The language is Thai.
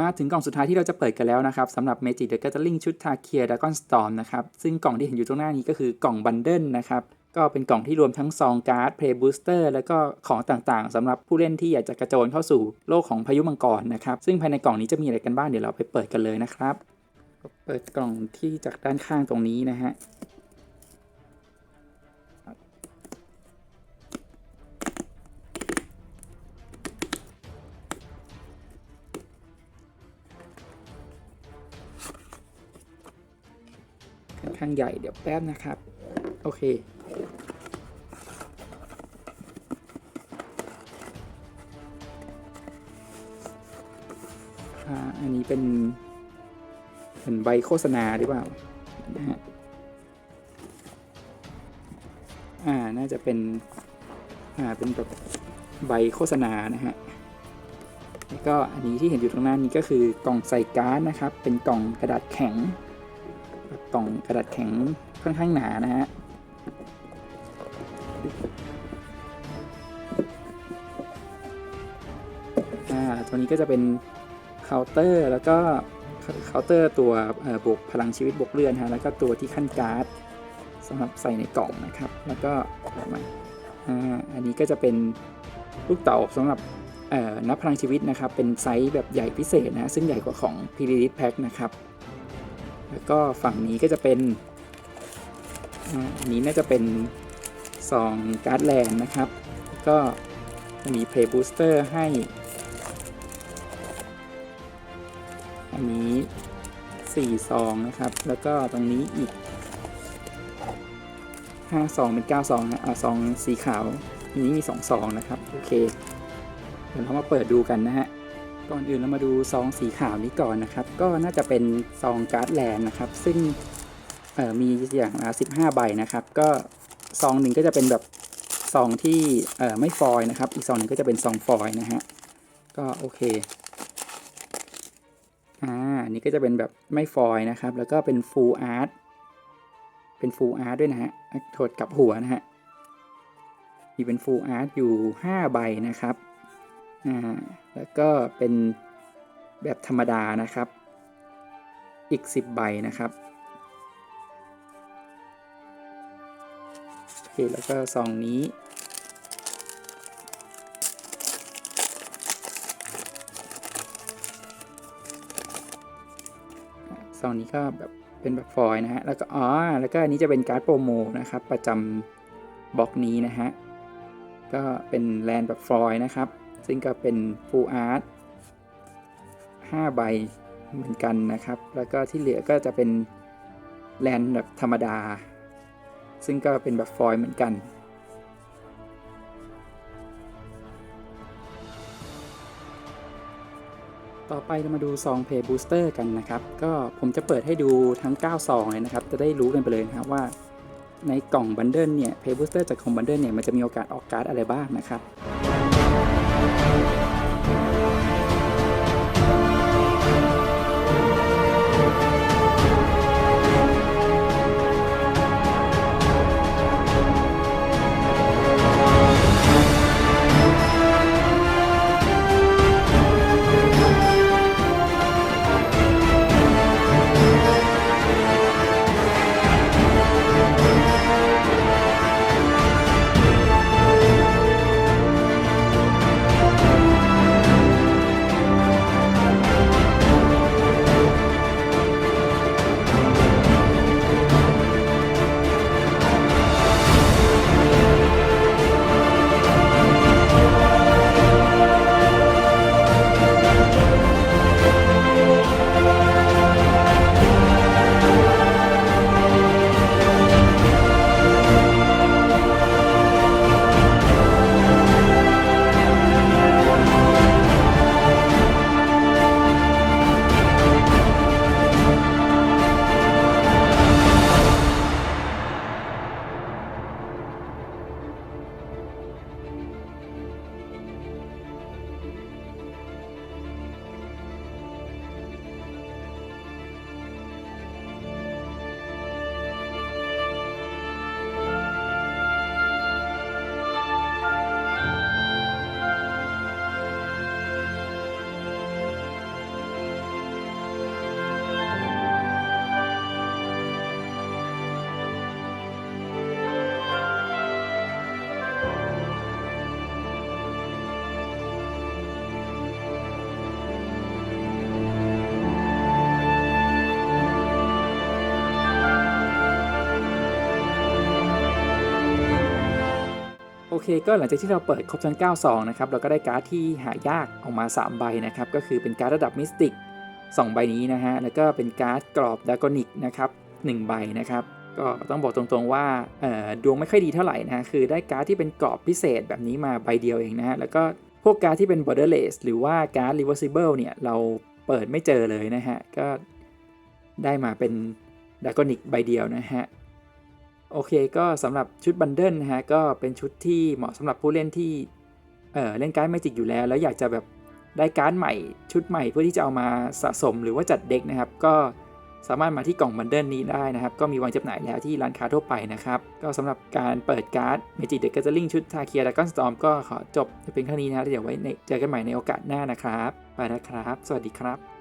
มาถึงกล่องสุดท้ายที่เราจะเปิดกันแล้วนะครับสำหรับ Magic the Gathering ชุด t a k i r Dragon Storm นะครับ ซึ่งกล่องที่เห็นอยู่ตรงหน้านี้ก็คือกล่องบันเดิลนะครับ ก็เป็นกล่องที่รวมทั้งซองการ์ด Play Booster แล้วก็ของต่างๆสำหรับผู้เล่นที่อยากจะกระโจนเข้าสู่โลกของพายุมังกรนะครับ ซึ่งภายในกล่องนี้จะมีอะไรกันบ้างเดี๋ยวเราไปเปิดกันเลยนะครับ เปิดกล่องที่จากด้านข้างตรงนี้นะฮะ ข้างใหญ่เดี๋ยวแป๊บนะครับ โอเค อันนี้เป็นเป็นใบโฆษณาหรือเปล่านะฮะอ่า น่าจะเป็น อ่า เป็นแบบใบโฆษณานะฮะ แล้วก็อันนี้ที่เห็นอยู่ตรงหน้านี้ก็คือกล่องใส่การ์ดนะครับ เป็นกล่องกระดาษแข็ง กล่องกระดาษแข็งค่อนข้างหนานะฮะอ่าตัวนี้ก็จะเป็นเคาน์เตอร์แล้วก็เคาน์เตอร์ตัวบวกพลังชีวิตบวกเลือนฮะแล้วก็ตัวที่ขั้นการ์ดสำหรับใส่ในกล่องนะครับ แล้วก็มาอ่าอันนี้ก็จะเป็นลูกเต๋าสำหรับนับพลังชีวิตนะครับ เป็นไซส์แบบใหญ่พิเศษนะซึ่งใหญ่กว่าของ p i r i d i s Pack นะครับ แล้วก็ฝั่งนี้ก็จะเป็นอันนี้น่าจะเป็นซองการ์ดแลนนะครับ ก็มี Play Booster ให้ อันนี้4ซองนะครับ แล้วก็ตรงนี้อีก5ซองเป็น9ซองนะอ่าซองสีขาวอันนี้มี2ซองนะครับ โอเค เดี๋ยวเรามาเปิดดูกันนะฮะ ก่อนอื่นเรามาดูซองสีขาวนี้ก่อนนะครับ ก็น่าจะเป็นซองการ์ดแลนนะครับ ซึ่งมีอย่างละ15ใบนะครับ ก็ซองหนึ่งก็จะเป็นแบบซองที่ไม่ฟอยนะครับ อีกซองหนึ่งก็จะเป็นซองฟอยนะฮะ ก็โอเค อ่าอันนี้ก็จะเป็นแบบไม่ฟอยนะครับ แล้วก็เป็นฟูลอาร์ต เป็นฟูลอาร์ตด้วยนะฮะ โทษกลับหัวนะฮะ มีเป็นฟูลอาร์ตอยู่ 5 ใบนะครับ อ่าแล้วก็เป็นแบบธรรมดานะครับ อีก 10 ใบนะครับโอเคแล้วก็ซองนี้ซองนี้ก็แบบเป็นแบบฟอยนะฮะ แล้วก็อ๋อ แล้วก็อันนี้จะเป็นการ์ดโปรโมนะครับ ประจำบล็อกนี้นะฮะ ก็เป็นแลนด์แบบฟอยนะครับ ซึ่งก็เป็น full art 5ใบเหมือนกันนะครับ แล้วก็ที่เหลือก็จะเป็นแลนด์แบบธรรมดา ซึ่งก็เป็นแบบฟอยล์เหมือนกัน ต่อไปเรามาดูซอง Play Booster กันนะครับ ก็ผมจะเปิดให้ดูทั้ง 9 ซองเลยนะครับ จะได้รู้กันไปเลยนะครับว่าในกล่องบันเดิลเนี่ย Play Booster จากของบันเดิลเนี่ยมันจะมีโอกาสออกการ์ดอะไรบ้างนะครับ Thank you. เคก็หลังจากที่เราเปิดครบทั้ง9ซองนะครับเราก็ได้การ์ดที่หายากออกมา 3 ใบนะครับก็คือเป็นการ์ดระดับมิสติก2ใบนี้นะฮะแล้วก็เป็นการ์ดกรอบดากอนิกนะครับ1ใบนะครับก็ต้องบอกตรงๆว่าดวงไม่ค่อยดีเท่าไหร่นะฮะคือได้การ์ดที่เป็นกรอบพิเศษแบบนี้มาใบเดียวเองนะฮะแล้วก็พวกการ์ดที่เป็น borderless หรือว่าการ์ด reversible เนี่ยเราเปิดไม่เจอเลยนะฮะก็ได้มาเป็นดากอนิกใบเดียวนะฮะ โอเคก็สำหรับชุดบันเดิลนะฮะก็เป็นชุดที่เหมาะสำหรับผู้เล่นที่เออเล่นการ์ดแมจิกอยู่แล้ว แล้วอยากจะแบบได้การ์ดใหม่ชุดใหม่เพื่อที่จะเอามาสะสมหรือว่าจัดเด็กนะครับ ก็สามารถมาที่กล่องบันเดิลนี้ได้นะครับ ก็มีวางจำหน่ายแล้วที่ร้านค้าทั่วไปนะครับ ก็สำหรับการเปิดการ์ด Magic the Gathering ชุดทาเคียและก็สตอมก็ขอจบเพียงเท่านี้นะเดี๋ยวไว้ในเจอกันใหม่ในโอกาสหน้านะครับไปแล้วครับ สวัสดีครับ